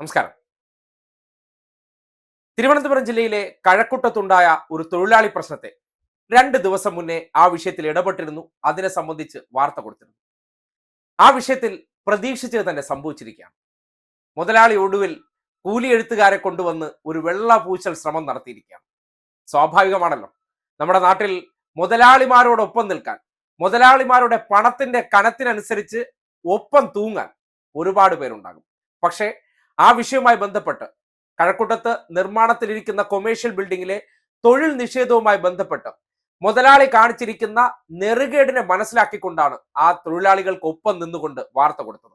നമസ്കാരം. തിരുവനന്തപുരം ജില്ലയിലെ കഴക്കൂട്ടത്തുണ്ടായ ഒരു തൊഴിലാളി പ്രശ്നത്തെ രണ്ട് ദിവസം മുന്നേ ആ വിഷയത്തിൽ ഇടപെട്ടിരുന്നു. അതിനെ സംബന്ധിച്ച് വാർത്ത കൊടുത്തിരുന്നു. ആ വിഷയത്തിൽ പ്രതീക്ഷിച്ചത് തന്നെ സംഭവിച്ചിരിക്കുകയാണ്. മുതലാളി ഒടുവിൽ കൂലി എഴുത്തുകാരെ കൊണ്ടുവന്ന് ഒരു വെള്ള പൂച്ചൽ ശ്രമം നടത്തിയിരിക്കുകയാണ്. സ്വാഭാവികമാണല്ലോ. നമ്മുടെ നാട്ടിൽ മുതലാളിമാരോടൊപ്പം നിൽക്കാൻ മുതലാളിമാരുടെ പണത്തിന്റെ കനത്തിനനുസരിച്ച് ഒപ്പം തൂങ്ങാൻ ഒരുപാട് പേരുണ്ടാകും. പക്ഷേ ആ വിഷയവുമായി ബന്ധപ്പെട്ട് കഴക്കൂട്ടത്ത് നിർമ്മാണത്തിലിരിക്കുന്ന കൊമേഴ്ഷ്യൽ ബിൽഡിങ്ങിലെ തൊഴിൽ നിഷേധവുമായി ബന്ധപ്പെട്ട് മുതലാളി കാണിച്ചിരിക്കുന്ന നെറുകേടിനെ മനസ്സിലാക്കിക്കൊണ്ടാണ് ആ തൊഴിലാളികൾക്ക് ഒപ്പം നിന്നുകൊണ്ട് വാർത്ത കൊടുത്തത്.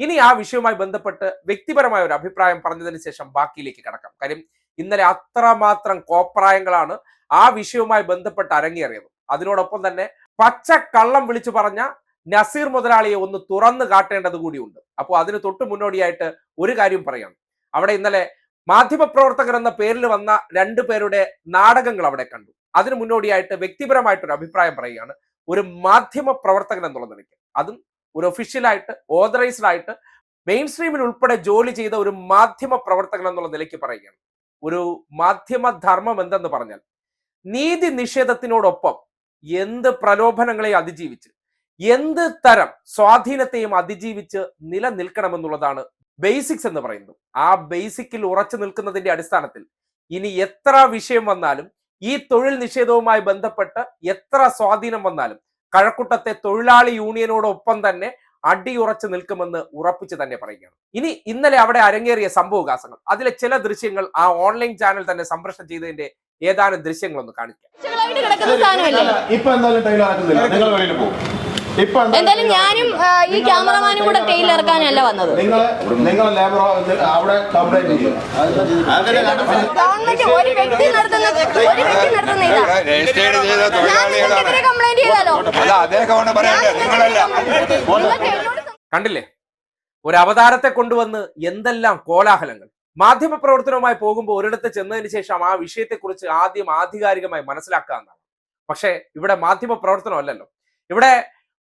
ഇനി ആ വിഷയവുമായി ബന്ധപ്പെട്ട് വ്യക്തിപരമായ ഒരു അഭിപ്രായം പറഞ്ഞതിന് ശേഷം ബാക്കിയിലേക്ക് കടക്കാം. കാര്യം ഇന്നലെ അത്രമാത്രം കോപ്രായങ്ങളാണ് ആ വിഷയവുമായി ബന്ധപ്പെട്ട് അരങ്ങേറിയത്. അതിനോടൊപ്പം തന്നെ പച്ച കള്ളം വിളിച്ചു പറഞ്ഞ നസീർ മുതലാളിയെ ഒന്ന് തുറന്നു കാട്ടേണ്ടത് കൂടിയുണ്ട്. അപ്പോൾ അതിന് തൊട്ട് മുന്നോടിയായിട്ട് ഒരു കാര്യം പറയാം. അവിടെ ഇന്നലെ മാധ്യമപ്രവർത്തകർ എന്ന പേരിൽ വന്ന രണ്ടു പേരുടെ നാടകങ്ങൾ അവിടെ കണ്ടു. അതിന് മുന്നോടിയായിട്ട് വ്യക്തിപരമായിട്ടൊരു അഭിപ്രായം പറയുകയാണ്. ഒരു മാധ്യമ പ്രവർത്തകൻ എന്നുള്ള നിലയ്ക്ക്. അതും ഒരു ഒഫീഷ്യലായിട്ട് ഓതറൈസ്ഡ് ആയിട്ട് മെയിൻ സ്ട്രീമിൽ ഉൾപ്പെടെ ജോലി ചെയ്ത ഒരു മാധ്യമ പ്രവർത്തകൻ എന്നുള്ള നിലയ്ക്ക് പറയുകയാണ്. ഒരു മാധ്യമ ധർമ്മം എന്തെന്ന് പറഞ്ഞാൽ നീതി നിഷേധത്തിനോടൊപ്പം എന്ത് പ്രലോഭനങ്ങളെ അതിജീവിച്ച് എന്ത് തരം സ്വാധീനത്തെയും അതിജീവിച്ച് നിലനിൽക്കണമെന്നുള്ളതാണ് ബേസിക്സ് എന്ന് പറയുന്നത്. ആ ബേസിക്കിൽ ഉറച്ചു നിൽക്കുന്നതിന്റെ അടിസ്ഥാനത്തിൽ ഇനി എത്ര വിഷയം വന്നാലും ഈ തൊഴിൽ നിഷേധവുമായി ബന്ധപ്പെട്ട് എത്ര സ്വാധീനം വന്നാലും കഴക്കൂട്ടത്തെ തൊഴിലാളി യൂണിയനോടൊപ്പം തന്നെ അടിയുറച്ചു നിൽക്കുമെന്ന് ഉറപ്പിച്ച് തന്നെ പറയുകയാണ്. ഇനി ഇന്നലെ അവിടെ അരങ്ങേറിയ സംഭവവികാസങ്ങൾ. അതിലെ ചില ദൃശ്യങ്ങൾ ആ ഓൺലൈൻ ചാനൽ തന്നെ സംപ്രേഷണം ചെയ്തതിന്റെ ഏതാനും ദൃശ്യങ്ങളൊന്ന് കാണിക്കാം. ഇപ്പൊ എന്തായാലും എന്തായാലും ഞാനും ഈ ക്യാമറമാനും കൂടെ ടെയിൽ ഇറക്കാനല്ല വന്നത്. നിങ്ങൾ നിങ്ങൾ ലേബർ അവിടെ കംപ്ലൈന്റ് ചെയ്യും. ഗവൺമെന്റ് ഒരു വ്യക്തി നടത്തുന്ന ഒരു വ്യക്തി നടത്തുന്ന കംപ്ലൈന്റ് ചെയ്താലോ? കണ്ടില്ലേ? ഒരു അവതാരത്തെ കൊണ്ടുവന്ന് എന്തെല്ലാം കോലാഹലങ്ങൾ. മാധ്യമ പ്രവർത്തനവുമായി പോകുമ്പോൾ ഒരിടത്ത് ചെന്നതിന് ശേഷം ആ വിഷയത്തെക്കുറിച്ച് ആദ്യം ആധികാരികമായി മനസ്സിലാക്കുക എന്നാണ്. പക്ഷേ ഇവിടെ മാധ്യമ പ്രവർത്തനം അല്ലല്ലോ. ഇവിടെ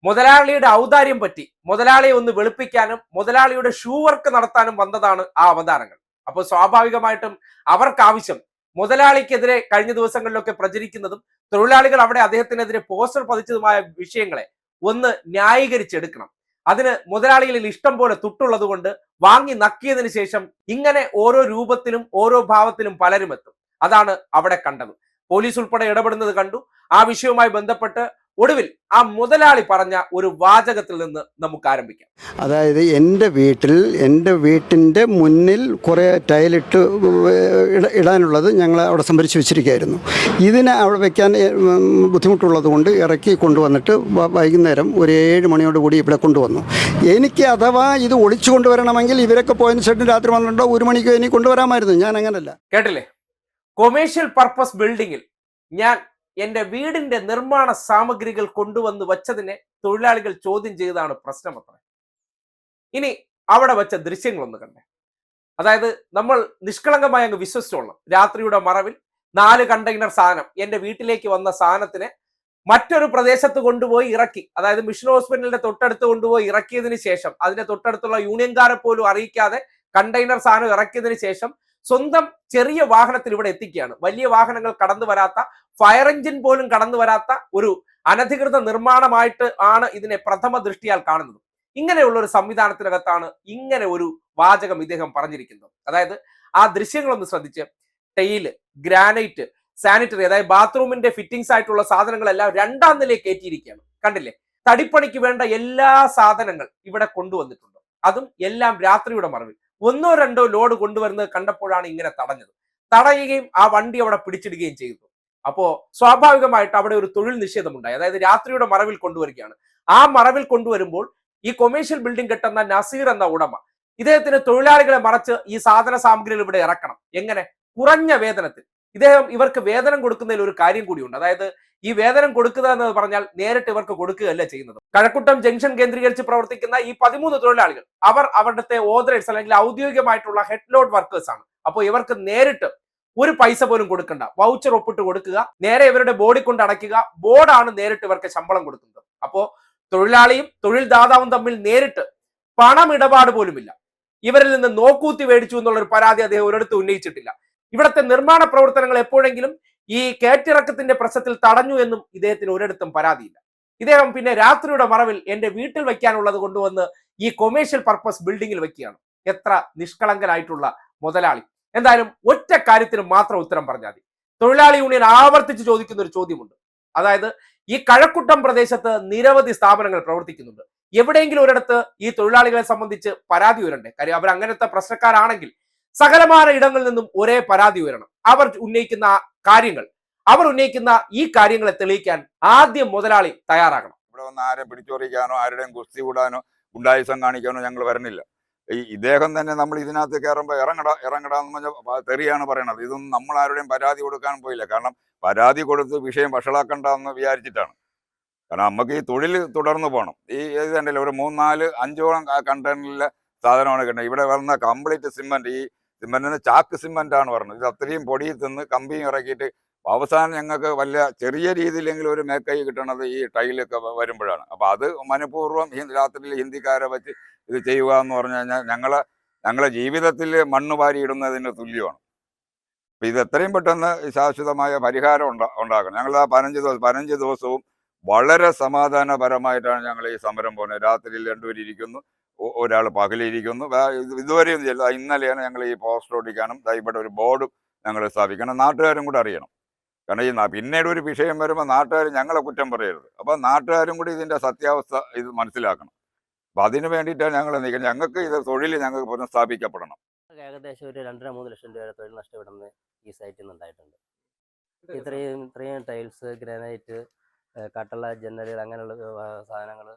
മുതലാളിയുടെ ഔദാര്യം പറ്റി മുതലാളിയെ ഒന്ന് വെളുപ്പിക്കാനും മുതലാളിയുടെ ഷൂ വർക്ക് നടത്താനും വന്നതാണ് ആ അവതാരങ്ങൾ. അപ്പോൾ സ്വാഭാവികമായിട്ടും അവർക്ക് ആവശ്യം മുതലാളിക്കെതിരെ കഴിഞ്ഞ ദിവസങ്ങളിലൊക്കെ പ്രചരിക്കുന്നതും തൊഴിലാളികൾ അവിടെ അദ്ദേഹത്തിനെതിരെ പോസ്റ്റർ പതിച്ചതുമായ വിഷയങ്ങളെ ഒന്ന് ന്യായീകരിച്ചെടുക്കണം. അതിന് മുതലാളികളിൽ ഇഷ്ടം പോലെ തുട്ടുള്ളത് കൊണ്ട് വാങ്ങി നക്കിയതിനു ശേഷം ഇങ്ങനെ ഓരോ രൂപത്തിലും ഓരോ ഭാവത്തിലും പലരും എത്തും അതാണ് അവിടെ കണ്ടത്. പോലീസ് ഉൾപ്പെടെ ഇടപെടുന്നത് കണ്ടു. ആ വിഷയവുമായി ബന്ധപ്പെട്ട് ഒടുവിൽ ആ മുതലാളി പറഞ്ഞ ഒരു വാചകത്തിൽ നിന്ന് നമുക്ക് ആരംഭിക്കാം. അതായത് എന്റെ വീട്ടിൽ എന്റെ വീട്ടിന്റെ മുന്നിൽ കുറേ ടൈലിട്ട് ഇട ഇടാനുള്ളത് ഞങ്ങൾ അവിടെ സംഭരിച്ച് വെച്ചിരിക്കുകയായിരുന്നു. ഇതിനെ അവിടെ വെക്കാൻ ബുദ്ധിമുട്ടുള്ളത് കൊണ്ട് ഇറക്കി കൊണ്ടുവന്നിട്ട് വൈകുന്നേരം ഒരു ഏഴ് മണിയോട് കൂടി ഇവിടെ കൊണ്ടുവന്നു. എനിക്ക് അഥവാ ഇത് ഒളിച്ചു കൊണ്ടുവരണമെങ്കിൽ ഇവരൊക്കെ പോയതിന് ശേഷം രാത്രി വന്നിട്ടുണ്ടോ ഒരു മണിക്ക് ഇനി കൊണ്ടുവരാമായിരുന്നു. ഞാൻ അങ്ങനല്ല. കേട്ടില്ലേ? കൊമേഴ്ഷ്യൽ പർപ്പസ് ബിൽഡിങ്ങിൽ ഞാൻ എന്റെ വീടിന്റെ നിർമ്മാണ സാമഗ്രികൾ കൊണ്ടുവന്ന് വച്ചതിനെ തൊഴിലാളികൾ ചോദ്യം ചെയ്തതാണ് പ്രശ്നം അത്ര. ഇനി അവിടെ വെച്ച ദൃശ്യങ്ങളൊന്ന് കണ്ടേ. അതായത് നമ്മൾ നിഷ്കളങ്കമായി അങ്ങ് വിശ്വസിച്ചോളണം രാത്രിയുടെ മറവിൽ നാല് കണ്ടെയ്നർ സാധനം എന്റെ വീട്ടിലേക്ക് വന്ന സാധനത്തിനെ മറ്റൊരു പ്രദേശത്ത് കൊണ്ടുപോയി ഇറക്കി. അതായത് മിഷൻ ഹോസ്പിറ്റലിന്റെ തൊട്ടടുത്ത് കൊണ്ടുപോയി ഇറക്കിയതിന് ശേഷം അതിന്റെ തൊട്ടടുത്തുള്ള യൂണിയൻകാരെ പോലും അറിയിക്കാതെ കണ്ടെയ്നർ സാധനം ഇറക്കിയതിന് ശേഷം സ്വന്തം ചെറിയ വാഹനത്തിൽ ഇവിടെ എത്തിക്കുകയാണ്. വലിയ വാഹനങ്ങൾ കടന്നു വരാത്ത ഫയർ എഞ്ചിൻ പോലും കടന്നു വരാത്ത ഒരു അനധികൃത നിർമ്മാണമായിട്ട് ആണ് ഇതിനെ പ്രഥമ ദൃഷ്ടിയാൽ കാണുന്നത്. ഇങ്ങനെയുള്ള ഒരു സംവിധാനത്തിനകത്താണ് ഇങ്ങനെ ഒരു വാചകം ഇദ്ദേഹം പറഞ്ഞിരിക്കുന്നത്. അതായത് ആ ദൃശ്യങ്ങളൊന്ന് ശ്രദ്ധിച്ച്. ടെയിൽ ഗ്രാനൈറ്റ് സാനിറ്ററി അതായത് ബാത്റൂമിന്റെ ഫിറ്റിംഗ്സ് ആയിട്ടുള്ള സാധനങ്ങളെല്ലാം രണ്ടാം നിലയിൽ കയറ്റിയിരിക്കുകയാണ്. കണ്ടില്ലേ? തടിപ്പണിക്ക് വേണ്ട എല്ലാ സാധനങ്ങൾ ഇവിടെ കൊണ്ടുവന്നിട്ടുണ്ട്. അതും എല്ലാം രാത്രിയുടെ മറവിൽ. ഒന്നോ രണ്ടോ ലോഡ് കൊണ്ടുവരുന്നത് കണ്ടപ്പോഴാണ് ഇങ്ങനെ തടഞ്ഞത്. തടയുകയും ആ വണ്ടി അവിടെ പിടിച്ചിടുകയും ചെയ്തു. അപ്പോ സ്വാഭാവികമായിട്ട് അവിടെ ഒരു തൊഴിൽ നിഷേധമുണ്ടായി. അതായത് രാത്രിയുടെ മറവിൽ കൊണ്ടുവരികയാണ്. ആ മറവിൽ കൊണ്ടുവരുമ്പോൾ ഈ കൊമേഴ്ഷ്യൽ ബിൽഡിംഗ് കെട്ടുന്ന നസീർ എന്ന ഉടമ ഇദ്ദേഹത്തിന് തൊഴിലാളികളെ മറച്ച് ഈ സാധന സാമഗ്രികൾ ഇവിടെ ഇറക്കണം. എങ്ങനെ? കുറഞ്ഞ വേതനത്തിൽ. ഇദ്ദേഹം ഇവർക്ക് വേതനം കൊടുക്കുന്നതിൽ ഒരു കാര്യം കൂടിയുണ്ട്. അതായത് ഈ വേതനം കൊടുക്കുക എന്ന് പറഞ്ഞാൽ നേരിട്ട് ഇവർക്ക് കൊടുക്കുകയല്ല ചെയ്യുന്നത്. കഴക്കൂട്ടം ജംഗ്ഷൻ കേന്ദ്രീകരിച്ച് പ്രവർത്തിക്കുന്ന ഈ പതിമൂന്ന് തൊഴിലാളികൾ അവർ അവരുടെ ഓതറേറ്റ്സ് അല്ലെങ്കിൽ ഔദ്യോഗികമായിട്ടുള്ള ഹെഡ് ലോഡ് വർക്കേഴ്സ് ആണ്. അപ്പോൾ ഇവർക്ക് നേരിട്ട് ഒരു പൈസ പോലും കൊടുക്കണ്ട. വൗച്ചർ ഒപ്പിട്ട് കൊടുക്കുക നേരെ ഇവരുടെ ബോഡി കൊണ്ട് അടയ്ക്കുക ബോർഡാണ് നേരിട്ട് ഇവർക്ക് ശമ്പളം കൊടുക്കുന്നത്. അപ്പോൾ തൊഴിലാളിയും തൊഴിൽദാതാവും തമ്മിൽ നേരിട്ട് പണമിടപാട് പോലുമില്ല. ഇവരിൽ നിന്ന് നോക്കൂത്തി മേടിച്ചു എന്നുള്ള ഒരു പരാതി അദ്ദേഹം ഒരിടത്ത് ഉന്നയിച്ചിട്ടില്ല. ഇവിടുത്തെ നിർമ്മാണ പ്രവർത്തനങ്ങൾ എപ്പോഴെങ്കിലും ഈ കയറ്റിറക്കത്തിന്റെ പ്രശ്നത്തിൽ തടഞ്ഞു എന്നും ഇദ്ദേഹത്തിന് ഒരിടത്തും പരാതിയില്ല. ഇദ്ദേഹം പിന്നെ രാത്രിയുടെ മറവിൽ എന്റെ വീട്ടിൽ വെക്കാനുള്ളത് കൊണ്ടുവന്ന് ഈ കൊമേഴ്ഷ്യൽ പർപ്പസ് ബിൽഡിങ്ങിൽ വെക്കുകയാണ് എത്ര നിഷ്കളങ്കനായിട്ടുള്ള മുതലാളി. എന്തായാലും ഒറ്റ കാര്യത്തിന് മാത്രം ഉത്തരം പറഞ്ഞാൽ മതി. തൊഴിലാളി യൂണിയൻ ആവർത്തിച്ച് ചോദിക്കുന്ന ഒരു ചോദ്യമുണ്ട്. അതായത് ഈ കഴക്കുട്ടം പ്രദേശത്ത് നിരവധി സ്ഥാപനങ്ങൾ പ്രവർത്തിക്കുന്നുണ്ട്. എവിടെയെങ്കിലും ഒരിടത്ത് ഈ തൊഴിലാളികളെ സംബന്ധിച്ച് പരാതി വരണ്ടേ കാര്യം അവർ അങ്ങനത്തെ പ്രശ്നക്കാരാണെങ്കിൽ സകലമായ ഇടങ്ങളിൽ നിന്നും ഒരേ പരാതി ഉയരണം. അവർ ഉന്നയിക്കുന്ന കാര്യങ്ങൾ അവർ ഉന്നയിക്കുന്ന ഈ കാര്യങ്ങളെ തെളിയിക്കാൻ ആദ്യം മുതലാളി തയ്യാറാകണം. ഇവിടെ വന്ന് ആരെ പിടിച്ചോറിക്കാനോ ആരുടെയും കുസ്തി കൂടാനോ ഗുണ്ടായുസം കാണിക്കാനോ ഞങ്ങൾ വരണില്ല. ഈ ഇദ്ദേഹം തന്നെ നമ്മൾ ഇതിനകത്ത് കയറുമ്പോൾ ഇറങ്ങട ഇറങ്ങടാന്ന് പറഞ്ഞാൽ പറഞ്ഞ തെറിയാണ് പറയണത്. ഇതൊന്നും നമ്മൾ ആരുടെയും പരാതി കൊടുക്കാൻ പോയില്ല. കാരണം പരാതി കൊടുത്ത് വിഷയം വഷളാക്കണ്ടെന്ന് വിചാരിച്ചിട്ടാണ്. കാരണം നമുക്ക് ഈ തൊഴിൽ തുടർന്ന് പോകണം ഈ ഇത് കണ്ടില്ല ഒരു മൂന്നാൽ അഞ്ചോളം കണ്ടെയ്നറിലെ സാധനമാണ് കിട്ടുന്നത് ഇവിടെ വന്ന കംപ്ലീറ്റ് സിമെന്റ് ഈ സിമെന്റിന് ചാക്ക് സിമെന്റ് ആണ് പറഞ്ഞത്. ഇത് അത്രയും പൊടി തിന്ന് കമ്പിയും ഇറക്കിയിട്ട് അവസാനം ഞങ്ങൾക്ക് വല്ല ചെറിയ രീതിയിലെങ്കിലും ഒരു മേക്കൈ കിട്ടണത് ഈ ടൈലൊക്കെ വരുമ്പോഴാണ്. അപ്പൊ അത് മനഃപൂർവം രാത്രിയിൽ ഹിന്ദിക്കാരെ വെച്ച് ഇത് ചെയ്യുക എന്ന് പറഞ്ഞു കഴിഞ്ഞാൽ ഞങ്ങളെ ഞങ്ങളെ ജീവിതത്തിൽ മണ്ണ് വാരിയിടുന്നതിന് തുല്യമാണ്. അപ്പൊ ഇത് എത്രയും പെട്ടെന്ന് ശാശ്വതമായ പരിഹാരം ഉണ്ടാ ഉണ്ടാക്കണം. ഞങ്ങൾ ആ പതിനഞ്ച് ദിവസം പതിനഞ്ച് ദിവസവും വളരെ സമാധാനപരമായിട്ടാണ് ഞങ്ങൾ ഈ സമരം പോകുന്നത്. രാത്രിയിൽ രണ്ടുപേരിയ്ക്കുന്നു ഒരാൾ പകലിരിക്കുന്നു. വേ- ഇത് ഇതുവരെയും ചെയ്യില്ല ഇന്നലെയാണ് ഞങ്ങൾ ഈ പോസ്റ്റർ ഒട്ടിക്കാനും ദാ ഇവിടെ ഒരു ബോർഡും ഞങ്ങൾ സ്ഥാപിക്കണം. നാട്ടുകാരും കൂടെ അറിയണം. കാരണം ഈ പിന്നീട് ഒരു വിഷയം വരുമ്പോൾ നാട്ടുകാർ ഞങ്ങളെ കുറ്റം പറയരുത്. അപ്പോൾ നാട്ടുകാരും കൂടി ഇതിന്റെ സത്യാവസ്ഥ ഇത് മനസ്സിലാക്കണം. അപ്പം അതിന് വേണ്ടിയിട്ടാണ് ഞങ്ങൾ നിൽക്കുന്നത് ഞങ്ങൾക്ക് ഇത് തൊഴിൽ ഞങ്ങൾക്ക് പുനഃസ്ഥാപിക്കപ്പെടണം ഏകദേശം ഒരു രണ്ടര മൂന്ന് ലക്ഷം രൂപ വരെ തൊഴിൽ നഷ്ടപ്പെടുന്നത് ഈ സൈറ്റിൽ നിന്ന് ഉണ്ടായിട്ടുണ്ട്. ഇത്രയും ഇത്രയും ടൈൽസ് ഗ്രാനൈറ്റ് കട്ടള ജനലുകൾ അങ്ങനെയുള്ള സാധനങ്ങൾ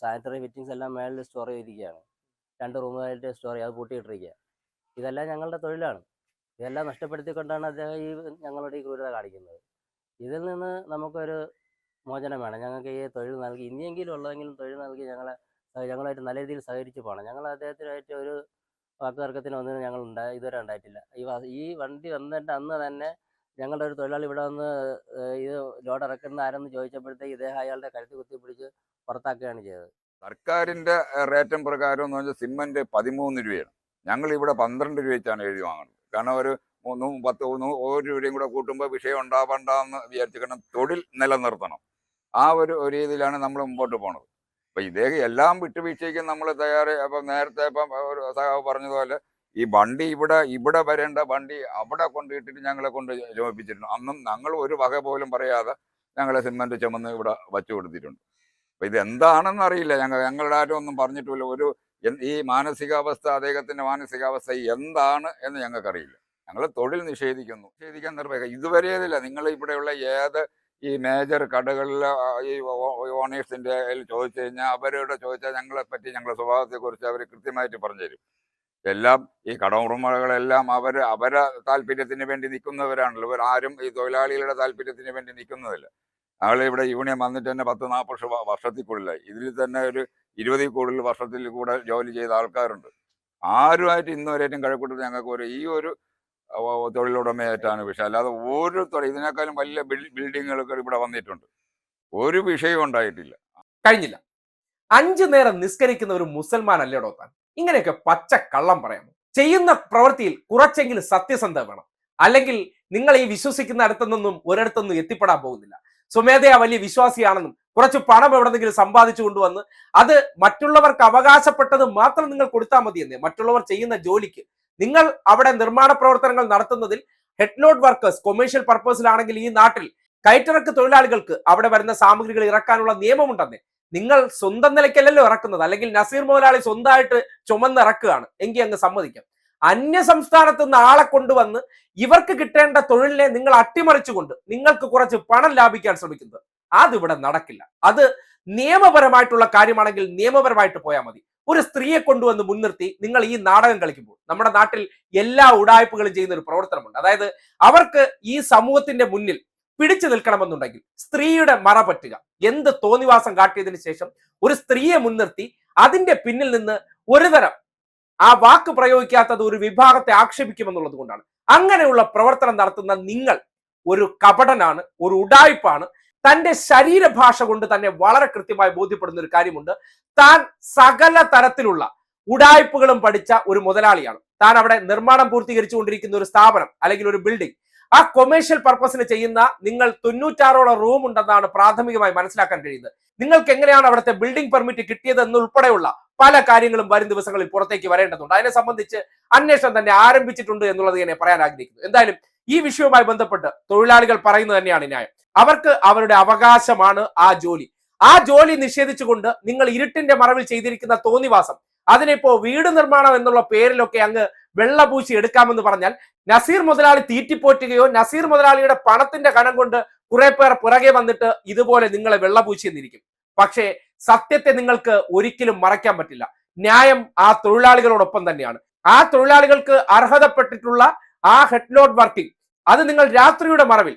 സാനിറ്ററി ഫിറ്റിങ്സ് എല്ലാം മേളിൽ സ്റ്റോർ ചെയ്തിരിക്കുകയാണ് രണ്ട് റൂമുകളായിട്ട് സ്റ്റോർ അത് പൂട്ടിയിട്ടിരിക്കുക ഇതെല്ലാം ഞങ്ങളുടെ തൊഴിലാണ്. ഇതെല്ലാം നഷ്ടപ്പെടുത്തിക്കൊണ്ടാണ് അദ്ദേഹം ഈ ഞങ്ങളുടെ ഈ ക്രൂരത കാണിക്കുന്നത്. ഇതിൽ നിന്ന് നമുക്കൊരു മോചനം വേണം. ഞങ്ങൾക്ക് ഈ തൊഴിൽ നൽകി ഇനിയെങ്കിലും ഉള്ളതെങ്കിലും തൊഴിൽ നൽകി ഞങ്ങളെ ഞങ്ങളായിട്ട് നല്ല രീതിയിൽ സഹകരിച്ച് പോകണം. ഞങ്ങൾ അദ്ദേഹത്തിനായിട്ട് ഒരു വാക്കുതർക്കത്തിന് ഒന്നിനും ഞങ്ങൾ ഉണ്ടായി ഇതുവരെ ഉണ്ടായിട്ടില്ല. ഈ ഈ വണ്ടി വന്നിട്ട് അന്ന് തന്നെ ഞങ്ങളുടെ ഒരു തൊഴിലാളി ഇവിടെ വന്ന് ഇത് ലോഡ് ഇറക്കുന്ന ആരെന്ന് ചോദിച്ചപ്പോഴത്തേക്ക് ഇദ്ദേഹം അയാളുടെ കഴുത്തി കുത്തി പിടിച്ച് പുറത്താക്കുകയാണ് ചെയ്തത്. സർക്കാരിന്റെ റേറ്റം പ്രകാരം എന്ന് പറഞ്ഞാൽ സിമന്റ് പതിമൂന്ന് രൂപയാണ്. ഞങ്ങൾ ഇവിടെ പന്ത്രണ്ട് രൂപ വെച്ചാണ് എഴുതി വാങ്ങുന്നത്. കാരണം ഒരു മൂന്ന് പത്ത് ഒരു രൂപയും കൂടെ കൂട്ടുമ്പോൾ വിഷയം ഉണ്ടാവണ്ടെന്ന് വിചാരിച്ചു കാരണം തൊഴിൽ നിലനിർത്തണം. ആ ഒരു രീതിയിലാണ് നമ്മൾ മുമ്പോട്ട് പോണത്. അപ്പൊ ഇദ്ദേഹം എല്ലാം വിട്ടുവീഴ്ചയ്ക്ക് നമ്മൾ തയ്യാറ്. അപ്പം നേരത്തെ ഇപ്പം ഒരു സഹാവ് പറഞ്ഞതുപോലെ ഈ വണ്ടി ഇവിടെ ഇവിടെ വരേണ്ട വണ്ടി അവിടെ കൊണ്ടിട്ടിട്ട് ഞങ്ങളെ കൊണ്ട് ചോദിപ്പിച്ചിട്ടുണ്ട് അന്നും ഞങ്ങൾ ഒരു വക പോലും പറയാതെ ഞങ്ങളെ സിമന്റ് ചുമന്ന് ഇവിടെ വച്ചു കൊടുത്തിട്ടുണ്ട്. അപ്പൊ ഇത് എന്താണെന്ന് അറിയില്ല ഞങ്ങൾ ഞങ്ങളുടെ ആരും ഒന്നും പറഞ്ഞിട്ടില്ല ഒരു ഈ മാനസികാവസ്ഥ അദ്ദേഹത്തിന്റെ മാനസികാവസ്ഥ എന്താണ് എന്ന് ഞങ്ങൾക്കറിയില്ല. ഞങ്ങൾ തൊഴിൽ നിഷേധിക്കുന്നു. നിഷേധിക്കാൻ നിർവഹിക്കാം ഇതുവരെ ഇതില്ല നിങ്ങൾ ഇവിടെയുള്ള ഏത് ഈ മേജർ കടകളിൽ ഈ ഓണേഴ്സിന്റെ ചോദിച്ചു കഴിഞ്ഞാൽ അവരോട് ചോദിച്ചാൽ ഞങ്ങളെ പറ്റി ഞങ്ങളുടെ സ്വഭാവത്തെ കുറിച്ച് അവർ കൃത്യമായിട്ട് പറഞ്ഞുതരും. എല്ലാം ഈ കടമുടമകളെല്ലാം അവർ അവരെ താല്പര്യത്തിന് വേണ്ടി നിൽക്കുന്നവരാണല്ലോ. ഇവർ ആരും ഈ തൊഴിലാളികളുടെ താല്പര്യത്തിന് വേണ്ടി നിൽക്കുന്നതില്ല. ഞങ്ങൾ ഇവിടെ യൂണിയൻ വന്നിട്ട് തന്നെ പത്ത് നാൽപ്പത് വർഷത്തിൽ കൂടുതലായി ഇതിൽ തന്നെ ഒരു ഇരുപതിൽ കൂടുതൽ വർഷത്തിൽ കൂടെ ജോലി ചെയ്ത ആൾക്കാരുണ്ട്. ആരുമായിട്ട് ഇന്നുവരെയും കഴക്കൂട്ടത്തിൽ ഞങ്ങൾക്ക് ഒരു ഈ ഒരു തൊഴിലുടമയായിട്ടാണ് വിഷയം. അല്ലാതെ ഒരു തൊഴിൽ ഇതിനേക്കാളും വലിയ ബിൽഡിങ്ങുകൾ ഇവിടെ വന്നിട്ടുണ്ട്. ഒരു വിഷയവും ഉണ്ടായിട്ടില്ല. കഴിഞ്ഞില്ല. അഞ്ചു നേരം നിസ്കരിക്കുന്ന ഒരു മുസൽമാൻ അല്ലേടോ താൻ? ഇങ്ങനെയൊക്കെ പച്ച കള്ളം പറയാമോ? ചെയ്യുന്ന പ്രവൃത്തിയിൽ കുറച്ചെങ്കിലും സത്യസന്ധത വേണം. അല്ലെങ്കിൽ നിങ്ങൾ ഈ വിശ്വസിക്കുന്ന അടുത്തുനിന്നും ഒരിടത്തൊന്നും എത്തിപ്പെടാൻ പോകുന്നില്ല. സ്വമേധയാ വലിയ വിശ്വാസിയാണെന്നും കുറച്ച് പണം എവിടെന്നെങ്കിലും സമ്പാദിച്ചു കൊണ്ടുവന്ന് അത് മറ്റുള്ളവർക്ക് അവകാശപ്പെട്ടത് മാത്രം നിങ്ങൾ കൊടുത്താൽ മതിയെന്നേ മറ്റുള്ളവർ ചെയ്യുന്ന ജോലിക്ക്. നിങ്ങൾ അവിടെ നിർമ്മാണ പ്രവർത്തനങ്ങൾ നടത്തുന്നതിൽ ഹെഡ്ലോഡ് വർക്കേഴ്സ് കൊമേഴ്ഷ്യൽ പർപ്പസിലാണെങ്കിൽ ഈ നാട്ടിൽ കയറ്റിറക്ക് തൊഴിലാളികൾക്ക് അവിടെ വരുന്ന സാമഗ്രികൾ ഇറക്കാനുള്ള നിയമമുണ്ടെന്നേ. നിങ്ങൾ സ്വന്തം നിലയ്ക്കല്ലല്ലോ ഇറക്കുന്നത്. അല്ലെങ്കിൽ നസീർ മുതലാളി സ്വന്തമായിട്ട് ചുമന്ന് ഇറക്കുകയാണ്. എങ്കിൽ അങ്ങ് സമ്മതിക്കാം. അന്യ സംസ്ഥാനത്ത് നിന്ന് ആളെ കൊണ്ടുവന്ന് ഇവർക്ക് കിട്ടേണ്ട തൊഴിലിനെ നിങ്ങൾ അട്ടിമറിച്ചുകൊണ്ട് നിങ്ങൾക്ക് കുറച്ച് പണം ലാഭിക്കാൻ ശ്രമിക്കുന്നത്. അതിവിടെ നടക്കില്ല. അത് നിയമപരമായിട്ടുള്ള കാര്യമാണെങ്കിൽ നിയമപരമായിട്ട് പോയാൽ മതി. ഒരു സ്ത്രീയെ കൊണ്ടുവന്ന് മുൻനിർത്തി നിങ്ങൾ ഈ നാടകം കളിക്കുമ്പോൾ നമ്മുടെ നാട്ടിൽ എല്ലാ ഉടായ്പകളും ചെയ്യുന്ന ഒരു പ്രവർത്തനമുണ്ട്. അതായത് അവർക്ക് ഈ സമൂഹത്തിന്റെ മുന്നിൽ പിടിച്ചു നിൽക്കണമെന്നുണ്ടെങ്കിൽ സ്ത്രീയുടെ മറ പറ്റുക. എന്ത് തോന്നിവാസം കാട്ടിയതിനു ശേഷം ഒരു സ്ത്രീയെ മുൻനിർത്തി അതിന്റെ പിന്നിൽ നിന്ന് ഒരു തരം ആ വാക്ക് പ്രയോഗിക്കാത്തത് ഒരു വിഭാഗത്തെ ആക്ഷേപിക്കുമെന്നുള്ളത് കൊണ്ടാണ്. അങ്ങനെയുള്ള പ്രവർത്തനം നടത്തുന്ന നിങ്ങൾ ഒരു കപടനാണ് ഒരു ഉടായ്പാണ്. തന്റെ ശരീരഭാഷ കൊണ്ട് തന്നെ വളരെ കൃത്യമായി ബോധ്യപ്പെടുന്ന ഒരു കാര്യമുണ്ട്. താൻ സകല തരത്തിലുള്ള ഉടായ്പകളും പഠിച്ച ഒരു മുതലാളിയാണ്. താൻ അവിടെ നിർമ്മാണം പൂർത്തീകരിച്ചുകൊണ്ടിരിക്കുന്ന ഒരു സ്ഥാപനം അല്ലെങ്കിൽ ഒരു ബിൽഡിംഗ് ആ കൊമേഴ്ഷ്യൽ പർപ്പസിന് ചെയ്യുന്ന നിങ്ങൾ തൊണ്ണൂറ്റാറോളം റൂം ഉണ്ടെന്നാണ് പ്രാഥമികമായി മനസ്സിലാക്കാൻ കഴിയുന്നത്. നിങ്ങൾക്ക് എങ്ങനെയാണ് അവിടുത്തെ ബിൽഡിംഗ് പെർമിറ്റ് കിട്ടിയത് എന്നുൾപ്പെടെയുള്ള പല കാര്യങ്ങളും വരും ദിവസങ്ങളിൽ പുറത്തേക്ക് വരേണ്ടതുണ്ട്. അതിനെ സംബന്ധിച്ച് അന്വേഷണം തന്നെ ആരംഭിച്ചിട്ടുണ്ട് എന്നുള്ളത് ഞാൻ പറയാൻ ആഗ്രഹിക്കുന്നു. എന്തായാലും ഈ വിഷയവുമായി ബന്ധപ്പെട്ട് തൊഴിലാളികൾ പറയുന്നത് തന്നെയാണ് ന്യായം. അവർക്ക് അവരുടെ അവകാശമാണ് ആ ജോലി. ആ ജോലി നിഷേധിച്ചുകൊണ്ട് നിങ്ങൾ ഇരുട്ടിന്റെ മറവിൽ ചെയ്തിരിക്കുന്ന തോന്നിവാസം അതിനിപ്പോ വീട് നിർമ്മാണം എന്നുള്ള പേരിലൊക്കെ അങ്ങ് വെള്ളപൂശി എടുക്കാമെന്ന് പറഞ്ഞാൽ നസീർ മുതലാളി തീറ്റിപ്പോറ്റുകയോ നസീർ മുതലാളിയുടെ പണത്തിന്റെ കണം കൊണ്ട് കുറെ പേർ പുറകെ വന്നിട്ട് ഇതുപോലെ നിങ്ങളെ വെള്ളപൂശി എന്നിരിക്കും. പക്ഷേ സത്യത്തെ നിങ്ങൾക്ക് ഒരിക്കലും മറയ്ക്കാൻ പറ്റില്ല. ന്യായം ആ തൊഴിലാളികളോടൊപ്പം തന്നെയാണ്. ആ തൊഴിലാളികൾക്ക് അർഹതപ്പെട്ടിട്ടുള്ള ആ ഹെഡ്ലോഡ് വർക്കിംഗ് അത് നിങ്ങൾ രാത്രിയുടെ മറവിൽ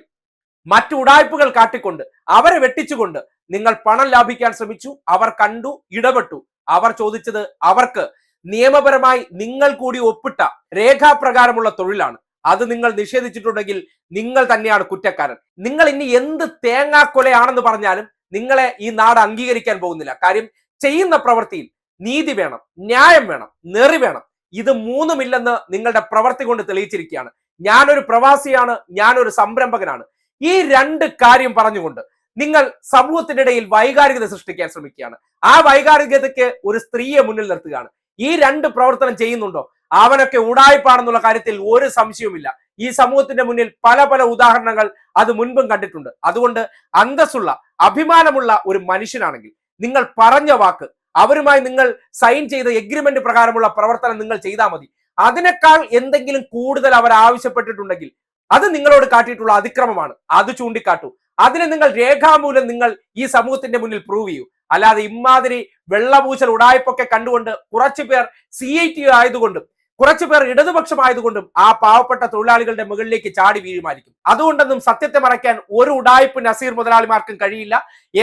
മറ്റു ഉടായ്പകൾ കാട്ടിക്കൊണ്ട് അവരെ വെട്ടിച്ചുകൊണ്ട് നിങ്ങൾ പണം ലാഭിക്കാൻ ശ്രമിച്ചു. അവർ കണ്ടു ഇടപെട്ടു. അവർ ചോദിച്ചത് അവർക്ക് നിയമപരമായി നിങ്ങൾ കൂടി ഒപ്പിട്ട രേഖാപ്രകാരമുള്ള തൊഴിലാണ്. അത് നിങ്ങൾ നിഷേധിച്ചിട്ടുണ്ടെങ്കിൽ നിങ്ങൾ തന്നെയാണ് കുറ്റക്കാരൻ. നിങ്ങൾ ഇനി എന്ത് തേങ്ങാക്കൊലയാണെന്ന് പറഞ്ഞാലും നിങ്ങളെ ഈ നാട് അംഗീകരിക്കാൻ പോകുന്നില്ല. കാര്യം ചെയ്യുന്ന പ്രവൃത്തിയിൽ നീതി വേണം ന്യായം വേണം നെറി വേണം. ഇത് മൂന്നുമില്ലെന്ന് നിങ്ങളുടെ പ്രവൃത്തി കൊണ്ട് തെളിയിച്ചിരിക്കുകയാണ്. ഞാനൊരു പ്രവാസിയാണ് ഞാനൊരു സംരംഭകനാണ്. ഈ രണ്ട് കാര്യം പറഞ്ഞുകൊണ്ട് നിങ്ങൾ സമൂഹത്തിനിടയിൽ വൈകാരികത സൃഷ്ടിക്കാൻ ശ്രമിക്കുകയാണ്. ആ വൈകാരികതയ്ക്ക് ഒരു സ്ത്രീയെ മുന്നിൽ നിർത്തുകയാണ്. ഈ രണ്ട് പ്രവർത്തനം ചെയ്യുന്നുണ്ടോ? അവനൊക്കെ ഉടായ്പാണെന്നുള്ള കാര്യത്തിൽ ഒരു സംശയവുമില്ല. ഈ സമൂഹത്തിന്റെ മുന്നിൽ പല പല ഉദാഹരണങ്ങൾ അത് മുൻപും കണ്ടിട്ടുണ്ട്. അതുകൊണ്ട് അന്തസ്സുള്ള അഭിമാനമുള്ള ഒരു മനുഷ്യനാണെങ്കിൽ നിങ്ങൾ പറഞ്ഞ വാക്ക് അവരുമായി നിങ്ങൾ സൈൻ ചെയ്ത എഗ്രിമെന്റ് പ്രകാരമുള്ള പ്രവർത്തനം നിങ്ങൾ ചെയ്താൽ മതി. അതിനേക്കാൾ എന്തെങ്കിലും കൂടുതൽ അവർ ആവശ്യപ്പെട്ടിട്ടുണ്ടെങ്കിൽ അത് നിങ്ങളോട് കാട്ടിയിട്ടുള്ള അതിക്രമമാണ്. അത് ചൂണ്ടിക്കാട്ടൂ. അതിനെ നിങ്ങൾ രേഖാമൂലം നിങ്ങൾ ഈ സമൂഹത്തിന്റെ മുന്നിൽ പ്രൂവ് ചെയ്യൂ. അല്ലാതെ ഇമാതിരി വെള്ളപൂശൽ ഉടായ്പൊക്കെ കണ്ടുകൊണ്ട് കുറച്ചു പേർ സി ഐ ടി ആയതുകൊണ്ടും കുറച്ചു പേർ ഇടതുപക്ഷമായതുകൊണ്ടും ആ പാവപ്പെട്ട തൊഴിലാളികളുടെ മുകളിലേക്ക് ചാടി വീഴുമായിരിക്കും. അതുകൊണ്ടൊന്നും സത്യത്തെ മറയ്ക്കാൻ ഒരു ഉടായ്പ് നസീർ മുതലാളിമാർക്കും കഴിയില്ല.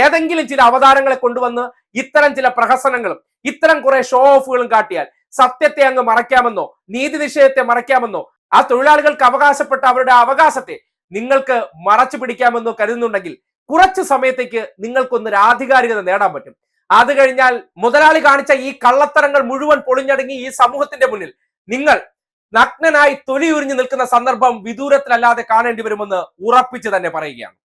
ഏതെങ്കിലും ചില അവതാരങ്ങളെ കൊണ്ടുവന്ന് ഇത്തരം ചില പ്രഹസനങ്ങളും ഇത്തരം കുറെ ഷോ ഓഫുകളും കാട്ടിയാൽ സത്യത്തെ അങ്ങ് മറയ്ക്കാമെന്നോ നീതി നിഷേധത്തെ മറയ്ക്കാമെന്നോ ആ തൊഴിലാളികൾക്ക് അവകാശപ്പെട്ട അവരുടെ അവകാശത്തെ നിങ്ങൾക്ക് മറച്ചു പിടിക്കാമെന്നോ കരുതുന്നുണ്ടെങ്കിൽ കുറച്ച് സമയത്തേക്ക് നിങ്ങൾക്കൊന്നൊരു ആധികാരികത നേടാൻ പറ്റും. അത് കഴിഞ്ഞാൽ മുതലാളി കാണിച്ച ഈ കള്ളത്തരങ്ങൾ മുഴുവൻ പൊളിഞ്ഞടങ്ങി ഈ സമൂഹത്തിന്റെ മുന്നിൽ നിങ്ങൾ നഗ്നനായി തൊലിയുരിഞ്ഞു നിൽക്കുന്ന സന്ദർഭം വിദൂരത്തിലല്ലാതെ കാണേണ്ടി വരുമെന്ന് ഉറപ്പിച്ചു തന്നെ പറയുകയാണ്.